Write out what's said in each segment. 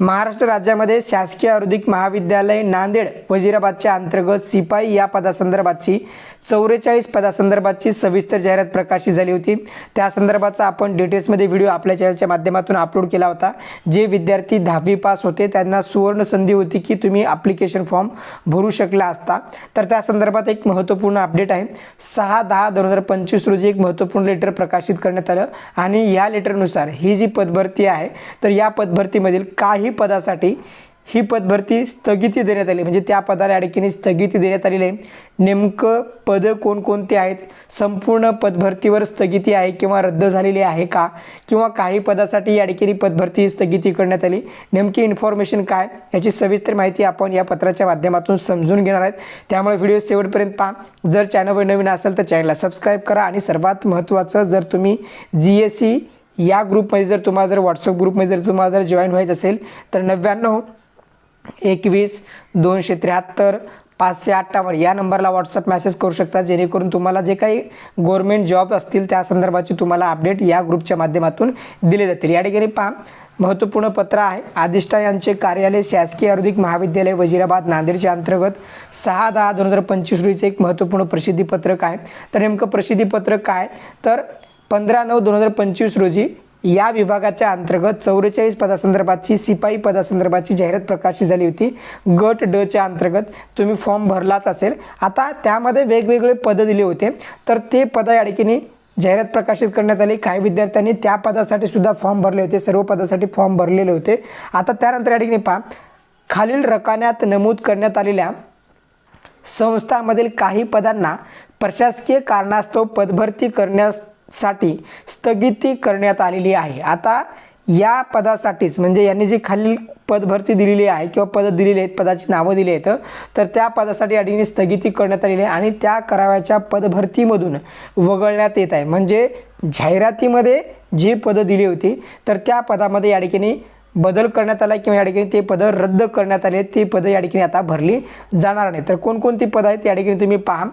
महाराष्ट्र राज्यामध्ये शासकीय औद्योगिक महाविद्यालय नांदेड वजिराबादच्या अंतर्गत सिपाई या पदासंदर्भातची चौवेचाळीस पदासंदर्भातची सविस्तर जाहिरात प्रकाशित झाली होती. त्या संदर्भाचा आपण डिटेल्समध्ये व्हिडिओ आपल्या चॅनलच्या माध्यमातून अपलोड केला होता. जे विद्यार्थी दहावी पास होते त्यांना सुवर्ण संधी होती की तुम्ही ॲप्लिकेशन फॉर्म भरू शकला असता. तर त्या संदर्भात एक महत्त्वपूर्ण अपडेट आहे. सहा दहा दोन हजार पंचवीस रोजी एक महत्त्वपूर्ण लेटर प्रकाशित करण्यात आलं आणि या लेटरनुसार ही जी पदभरती आहे तर या पदभरतीमधील काही पदासाठी ही पदभरती स्थगिती देण्यात आली. म्हणजे त्या पदाला अडकीने स्थगिती देण्यात आलेली आहे. नेमकं पदं कोणकोणती आहेत? संपूर्ण पदभरतीवर स्थगिती आहे किंवा रद्द झालेली आहे का? किंवा काही पदासाठी या ठिकाणी पदभरती स्थगिती करण्यात आली? नेमकी इन्फॉर्मेशन काय? याची सविस्तर माहिती आपण या पत्राच्या माध्यमातून समजून घेणार आहेत. त्यामुळे व्हिडिओ शेवटपर्यंत पहा. जर चॅनलवर नवीन असेल तर चॅनलला सबस्क्राईब करा. आणि सर्वात महत्त्वाचं जर तुम्ही जी एस सी या ग्रुपमध्ये जर तुम्हाला जर व्हॉट्सअप ग्रुपमध्ये जर तुम्हाला जर जॉईन व्हायचं असेल तर नव्याण्णव एकवीस दोनशे त्र्याहत्तर पाचशे अठ्ठावन्न या नंबरला व्हॉट्सअप मेसेज करू शकता जेणेकरून तुम्हाला जे काही गव्हर्मेंट जॉब असतील त्या संदर्भाची तुम्हाला अपडेट या ग्रुपच्या माध्यमातून दिले जातील. या ठिकाणी पहा महत्त्वपूर्ण पत्र आहे. आदिष्टा यांचे कार्यालय शासकीय आयुर्वेदिक महाविद्यालय वजिराबाद नांदेडच्या अंतर्गत सहा दहा दोन हजार पंचवीस रोजीचं एक महत्त्वपूर्ण प्रसिद्धीपत्रक आहे. तर नेमकं प्रसिद्धीपत्रक काय? तर पंधरा नऊ दोन हजार पंचवीस रोजी या विभागाच्या अंतर्गत चौवेचाळीस पदासंदर्भातची सिपाई पदासंदर्भाची जाहिरात प्रकाशित झाली होती. गट ड च्या अंतर्गत तुम्ही फॉर्म भरलाच असेल. आता त्यामध्ये वेगवेगळे पदं दिले होते. तर ते पद या ठिकाणी जाहिरात प्रकाशित करण्यात आली. काही विद्यार्थ्यांनी त्या पदासाठी सुद्धा फॉर्म भरले होते. सर्व पदासाठी फॉर्म भरलेले होते. आता त्यानंतर या ठिकाणी पहा. खालील रकान्यात नमूद करण्यात आलेल्या संस्थांमधील काही पदांना प्रशासकीय कारणास्तव पदभरती साठी स्थगिती करण्यात आलेली आहे. आता या पदासाठीच म्हणजे यांनी जी खालील पदभरती दिलेली आहे किंवा पदं दिलेली आहेत पदाची नावं दिली आहेत तर त्या पदासाठी या ठिकाणी स्थगिती करण्यात आलेली आहे आणि त्या कराव्याच्या पदभरतीमधून वगळण्यात येत आहे. म्हणजे जाहिरातीमध्ये जी पदं दिली होती तर त्या पदामध्ये या ठिकाणी बदल करण्यात आला किंवा या ठिकाणी ते पदं रद्द करण्यात आले ते पदं या ठिकाणी आता भरली जाणार नाही तर कोणकोणती पदं आहेत या ठिकाणी तुम्ही पहा.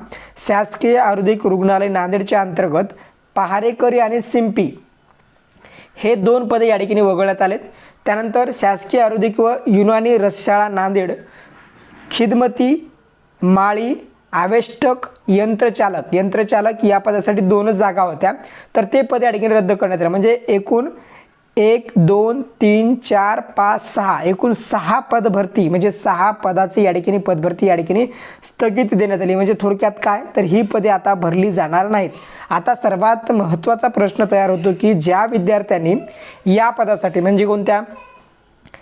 शासकीय आरोग्य रुग्णालय नांदेडच्या अंतर्गत पहारेकरी आणि सिंपी हे दोन पदे या ठिकाणी वगळण्यात आलेत. त्यानंतर शासकीय आयुर्वेदिक व युनानी रसशाळा नांदेड खिदमती माळी आवेष्टक यंत्रचालक. यंत्रचालक या पदासाठी दोनच जागा होत्या. तर ते पद या ठिकाणी रद्द करण्यात आले. म्हणजे एकूण एक दोन तीन चार पाच सहा. एकूण सहा पदभरती म्हणजे सहा पदाची या ठिकाणी पदभरती या ठिकाणी स्थगित देण्यात आली. म्हणजे थोडक्यात काय? तर ही पदे आता भरली जाणार नाहीत. आता सर्वात महत्त्वाचा प्रश्न तयार होतो की ज्या विद्यार्थ्यांनी या पदासाठी म्हणजे कोणत्या?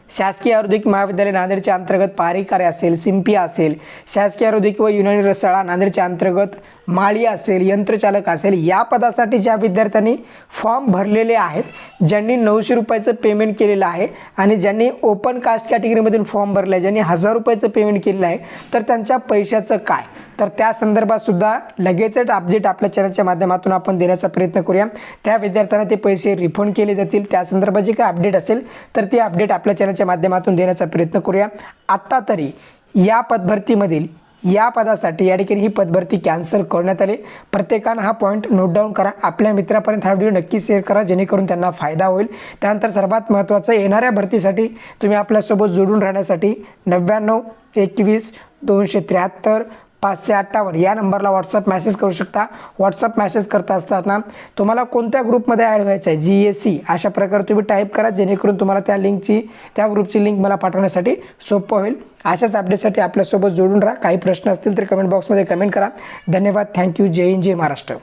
शासकीय आयुर्वेदिक महाविद्यालय नांदेडच्या अंतर्गत पारिकारे असेल सिंपी असेल शासकीय आयुर्वेदिक व युनानी रसाळा नांदेडच्या अंतर्गत माळी असेल यंत्रचालक असेल या पदासाठी ज्या विद्यार्थ्यांनी फॉर्म भरलेले आहेत ज्यांनी नऊशे रुपयाचं पेमेंट केलेलं आहे आणि ज्यांनी ओपन कास्ट कॅटेगरीमधून फॉर्म भरला आहे ज्यांनी हजार रुपयाचं पेमेंट केलेलं आहे तर त्यांच्या पैशाचं काय? तर त्या संदर्भात सुद्धा लगेचच अपडेट आपल्या चॅनलच्या माध्यमातून आपण देण्याचा प्रयत्न करूया. त्या विद्यार्थ्यांना ते पैसे रिफंड केले जातील. त्या संदर्भात जे काही अपडेट असेल तर ते अपडेट आपल्या चॅनलच्या माध्यमातून देण्याचा प्रयत्न करूया. आत्ता तरी या पदभरतीमधील या पदासाठी या ठिकाणी ही पदभरती कॅन्सल करण्यात आली. प्रत्येकानं हा पॉईंट नोट डाऊन करा. आपल्या मित्रापर्यंत हा व्हिडिओ नक्की शेअर करा. जेणेकरून त्यांना फायदा होईल. त्यानंतर सर्वात महत्त्वाचं येणाऱ्या भरतीसाठी तुम्ही आपल्यासोबत जोडून राहण्यासाठी नव्याण्णव एकवीस दोनशे त्र्याहत्तर पाचशे अठ्ठावन्न. या नंबरला व्हॉट्सअप मॅसेज करू शकता. व्हॉट्सअप मॅसेज करता असताना तुम्हाला कोणत्या ग्रुपमध्ये ॲड व्हायचं आहे जी एस सी अशा प्रकारे तुम्ही टाईप करा जेणेकरून तुम्हाला त्या लिंकची त्या ग्रुपची लिंक मला पाठवण्यासाठी सोपं होईल. अशाच अपडेटसाठी आपल्यासोबत जोडून राहा. काही प्रश्न असतील तर कमेंट बॉक्समध्ये कमेंट करा. धन्यवाद. थँक्यू जय हिंद जय महाराष्ट्र.